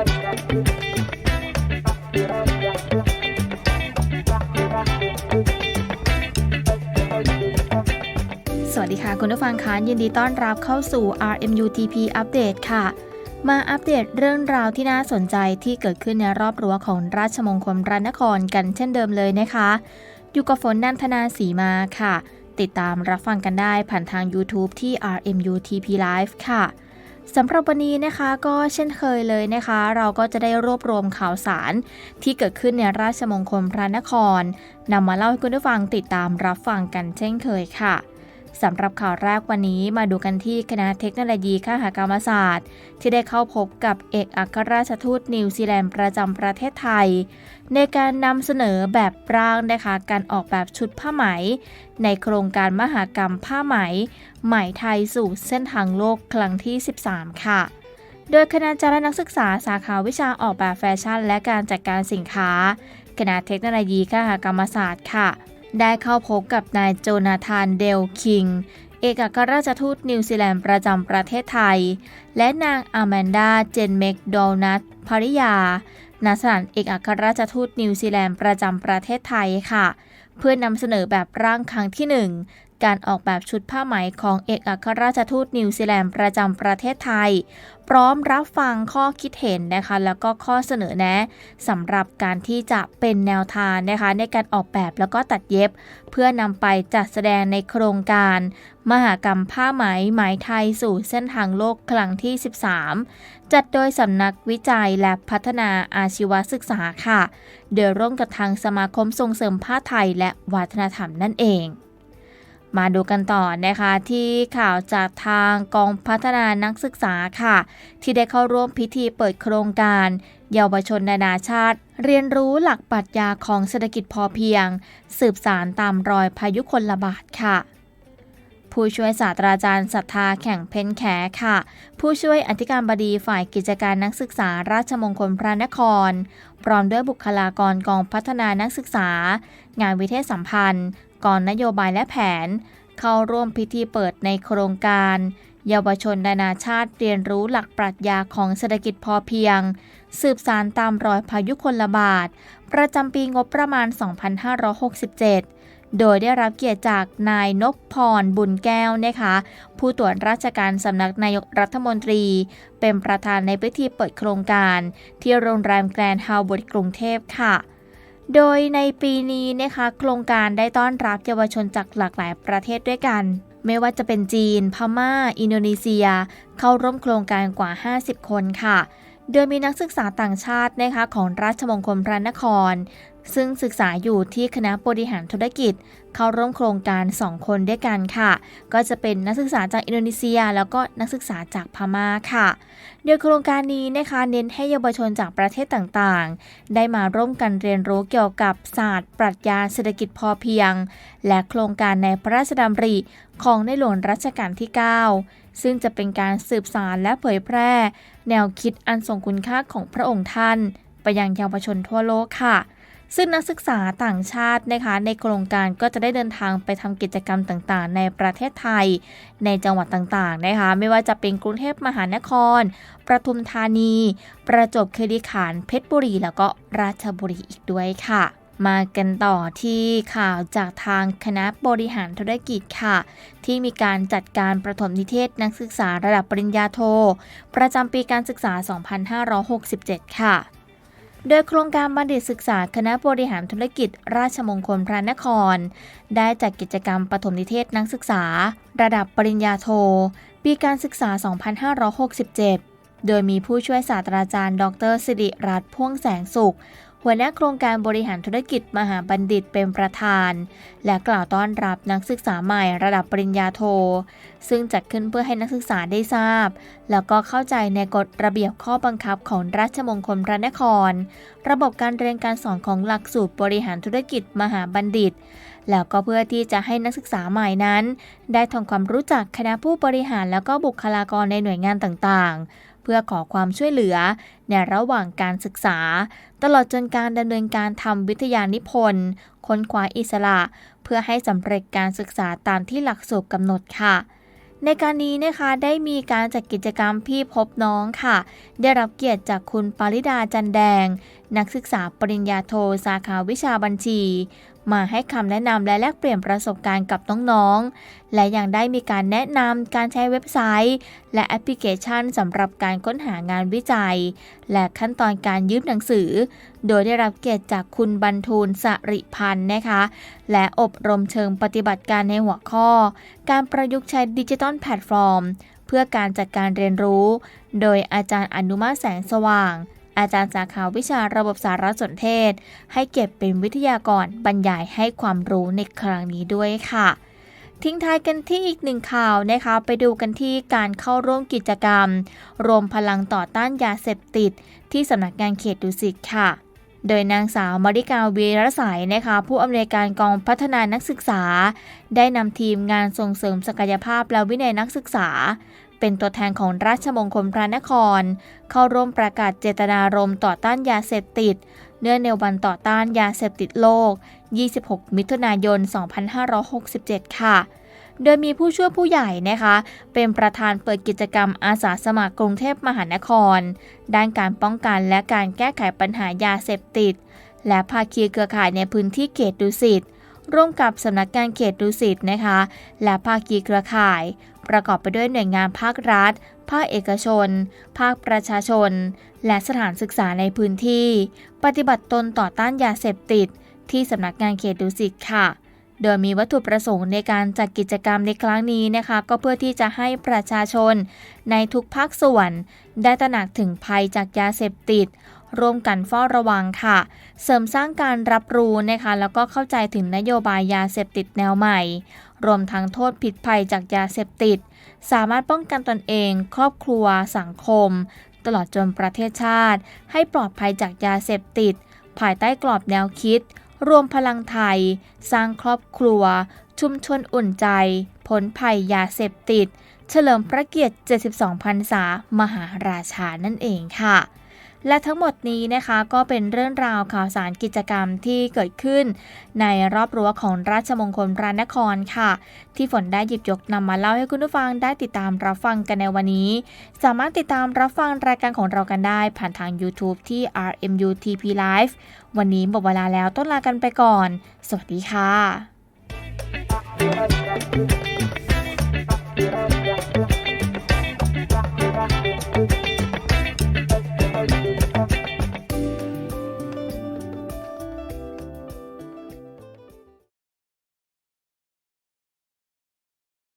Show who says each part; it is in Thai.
Speaker 1: สวัสดีค่ะ คุณผู้ฟังคะยินดีต้อนรับเข้าสู่ RMUTP อัปเดตค่ะ มาอัปเดตเรื่องราวที่น่าสนใจที่เกิดขึ้นในรอบรั้วของราชมงคลพระนครกันเช่นเดิมเลยนะคะ อยู่กับฝนนันทนาสีมาค่ะ ติดตามรับฟังกันได้ผ่านทาง YouTube ที่ RMUTP Live ค่ะ สำหรับวันนี้นะคะก็เช่นเคยเลยนะคะ เราก็จะได้รวบรวมข่าวสารที่เกิดขึ้นในราชมงคลพระนครนำมาเล่าให้คุณผู้ฟังติดตามรับฟังกันเช่นเคยค่ะ สำหรับข่าวแรกวันนี้มาดูกันที่คณะเทคโนโลยีข้าหกรรมศาสตร์ ที่ได้เข้าพบกับเอกอัครราชทูตนิวซีแลนด์ประจำประเทศไทย ในการนำเสนอแบบร่างนะคะการออกแบบชุดผ้าไหม ในโครงการมหากรรมผ้าไหมไหมไทยสู่เส้นทางโลกครั้งที่ 13 ค่ะ โดยคณาจารย์นักศึกษาสาขาวิชาออกแบบแฟชั่น และการจัดการสินค้าคณะเทคโนโลยีข้าหกรรมศาสตร์ค่ะ ได้เข้าพบกับนายโจนาธานเดลคิง เอกอัครราชทูตนิวซีแลนด์ประจำประเทศไทย และนางอแมนดาเจนเมกโดนัทภริยาณสถานเอกอัครราชทูตนิวซีแลนด์ประจำประเทศไทยค่ะ เพื่อนำเสนอแบบร่างครั้งที่ 1 การออกแบบชุดผ้าไหมของเอกอัครราชทูตนิวซีแลนด์ประจำประเทศไทย พร้อมรับฟังข้อคิดเห็นนะคะ แล้วก็ข้อเสนอแนะสำหรับการที่จะเป็นแนวทางนะคะ ในการออกแบบแล้วก็ตัดเย็บ เพื่อนำไปจัดแสดงในโครงการ มหากรรมผ้าไหมไหมไทยสู่เส้นทางโลกครั้งที่ 13 จัดโดยสำนักวิจัยและพัฒนาอาชีวศึกษาค่ะ โดยร่วมกับทางสมาคมส่งเสริมผ้าไทยและวัฒนธรรมนั่นเอง มาดูกันต่อนะคะที่ข่าวจากทางกองพัฒนานักศึกษาค่ะ ที่ได้เข้าร่วมพิธีเปิดโครงการ เยาวชนนานาชาติ เรียนรู้หลักปรัชญาของเศรษฐกิจพอเพียง สืบสารตามรอยพายุคนระบาดค่ะผู้ช่วยศาสตราจารย์ศรัทธาแข่งเพนแขค่ะ ผู้ช่วยอธิการบดีฝ่ายกิจการนักศึกษาราชมงคลพระนคร พร้อมด้วยบุคลากรกองพัฒนานักศึกษา งานวิเทศสัมพันธ์ ก่องนโยบายและแผน เข้าร่วมพิธีเปิดในโครงการ เยาวชนนานาชาติเรียนรู้หลักปรัชญาของเศรษฐกิจพอเพียง สืบสารตามรอยพายุคนระบาดประจำปีงบประมาณ 2567โดยได้รับเกียรติจากนายนพพรบุญแก้วนะคะ ผู้ตรวจราชการสำนักนายกรัฐมนตรี เป็นประธานในพิธีเปิดโครงการ ที่โรงแรมแกรนด์ฮาวเวิร์ดกรุงเทพค่ะ โดยในปีนี้นะคะโครงการได้ต้อนรับเยาวชนจากหลากหลายประเทศด้วยกัน ไม่ว่าจะเป็นจีน พม่า อินโดนีเซีย เข้าร่วมโครงการกว่า 50 คนค่ะ โดยมีนักศึกษาต่างชาตินะคะของราชมงคลพระนคร ซึ่งศึกษาอยู่ที่คณะบริหารธุรกิจ เข้าร่วมโครงการ 2 คนด้วยกันค่ะ ก็จะเป็นนักศึกษาจากอินโดนีเซีย แล้วก็นักศึกษาจากพม่าค่ะ โดยโครงการนี้นะคะเน้นให้เยาวชนจากประเทศต่างๆ ได้มาร่วมกันเรียนรู้เกี่ยวกับศาสตร์ ปรัชญาเศรษฐกิจพอเพียง และโครงการในพระราชดำริของในหลวงรัชกาลที่ 9 ซึ่งจะเป็นการสืบสานและเผยแพร่ แนวคิดอันทรงคุณค่าของพระองค์ท่าน ไปยังเยาวชนทั่วโลกค่ะ ซึ่งนักศึกษาต่างชาตินะคะในโครงการก็จะได้เดินทางไปทำกิจกรรมต่างๆ ในประเทศไทย ในจังหวัดต่างๆนะคะไม่ว่าจะเป็นกรุงเทพมหานคร ประทุมธานี ประจวบคีรีขันธ์เพชรบุรี แล้วก็ราชบุรีอีกด้วยค่ะมากันต่อที่ข่าวจากทางคณะบริหารธุรกิจค่ะ ที่มีการจัดการประถมนิเทศนักศึกษาระดับปริญญาโท ประจำปีการศึกษา 2567 ค่ะ โดยโครงการบัณฑิตศึกษาคณะบริหารธุรกิจ ราชมงคลพระนคร ได้จัดกิจกรรมปฐมนิเทศนักศึกษา ระดับปริญญาโท ปีการศึกษา 2567 โดยมีผู้ช่วยศาสตราจารย์ ดรสิริรัตน์พ่วงแสงสุข หัวหน้าโครงการบริหารธุรกิจมหาบัณฑิตเป็นประธาน และกล่าวต้อนรับนักศึกษาใหม่ระดับปริญญาโท ซึ่งจัดขึ้นเพื่อให้นักศึกษาได้ทราบ แล้วก็เข้าใจในกฎระเบียบข้อบังคับของราชมงคลพระนคร ระบบการเรียนการสอนของหลักสูตรบริหารธุรกิจมหาบัณฑิต แล้วก็เพื่อที่จะให้นักศึกษาใหม่นั้น ได้ทำความรู้จักคณะผู้บริหารแล้วก็บุคลากรในหน่วยงานต่างๆ เพื่อขอความช่วยเหลือ ในระหว่างการศึกษา ตลอดจนการดำเนินการทำวิทยานิพนธ์ค้นคว้าอิสระ เพื่อให้สำเร็จการศึกษาตามที่หลักสูตรกำหนดค่ะในการนี้นะคะได้มีการจัดกิจกรรมพี่พบน้องค่ะ ได้รับเกียรติจากคุณปาริดาจันแดง นักศึกษาปริญญาโทสาขาวิชาบัญชี มาให้คำแนะนำและแลกเปลี่ยนประสบการณ์กับน้องๆ และยังได้มีการแนะนำการใช้เว็บไซต์ และแอปพลิเคชันสำหรับการค้นหางานวิจัย และขั้นตอนการยืมหนังสือ โดยได้รับเกียรติจากคุณบรรทูลสริพันธ์นะคะ และอบรมเชิงปฏิบัติการในหัวข้อ การประยุกต์ใช้ดิจิทัลแพลตฟอร์ม เพื่อการจัดการเรียนรู้ โดยอาจารย์อนุมาแสงสว่าง อาจารย์สาขาวิชาระบบสารสนเทศ ให้เก็บเป็นวิทยากรบรรยายให้ความรู้ในครั้งนี้ด้วยค่ะ ทิ้งท้ายกันที่อีกหนึ่งข่าวนะคะ ไปดูกันที่การเข้าร่วมกิจกรรม รวมพลังต่อต้านยาเสพติด ที่สำนักงานเขตดุสิตค่ะโดยนางสาวมาริกาวีรสายนะคะ ผู้อำนวยการกองพัฒนานักศึกษา ได้นำทีมงานส่งเสริมศักยภาพและวินัยนักศึกษา เป็นตัวแทนของราชมงคลพระนคร เข้าร่วมประกาศเจตนารมณ์ต่อต้านยาเสพติด เนื่องในวันต่อต้านยาเสพติดโลก 26 มิถุนายน 2567 ค่ะ โดยมีผู้ช่วยผู้ใหญ่นะคะ เป็นประธานเปิดกิจกรรมอาสาสมัครกรุงเทพมหานคร ด้านการป้องกันและการแก้ไขปัญหายาเสพติด และภาคีเครือข่ายในพื้นที่เขตดุสิตร่วมกับสำนักงานเขตดุสิตนะคะ และภาคีเครือข่าย ประกอบไปด้วยหน่วยงานภาครัฐ ภาคเอกชน ภาคประชาชน และสถานศึกษาในพื้นที่ ปฏิบัติตนต่อต้านยาเสพติด ที่สำนักงานเขตดุสิตค่ะ โดยมีวัตถุประสงค์ในการจัดกิจกรรมในครั้งนี้นะคะ ก็เพื่อที่จะให้ประชาชน ในทุกภาคส่วน ได้ตระหนักถึงภัยจากยาเสพติด ร่วมกันเฝ้าระวังค่ะ เสริมสร้างการรับรู้นะคะแล้วก็เข้าใจถึงนโยบายยาเสพติดแนวใหม่ รวมทั้งโทษผิดภัยจากยาเสพติด สามารถป้องกันตนเอง ครอบครัว สังคม ตลอดจนประเทศชาติ ให้ปลอดภัยจากยาเสพติด ภายใต้กรอบแนวคิด รวมพลังไทย สร้างครอบครัว ชุมชนอุ่นใจพ้นภัยยาเสพติด เฉลิมพระเกียรติ 72 พรรษามหาราชานั่นเองค่ะ และทั้งหมดนี้นะคะก็เป็นเรื่องราวข่าวสารกิจกรรมที่เกิดขึ้น ในรอบรั้วของราชมงคลพระนครค่ะ ที่ฝนได้หยิบยกนำมาเล่าให้คุณผู้ฟังได้ติดตามรับฟังกันในวันนี้ สามารถติดตามรับฟังรายการของเรากันได้ผ่านทาง YouTube ที่ RMU TP Live วันนี้หมดเวลาแล้วต้องลากันไปก่อน สวัสดีค่ะ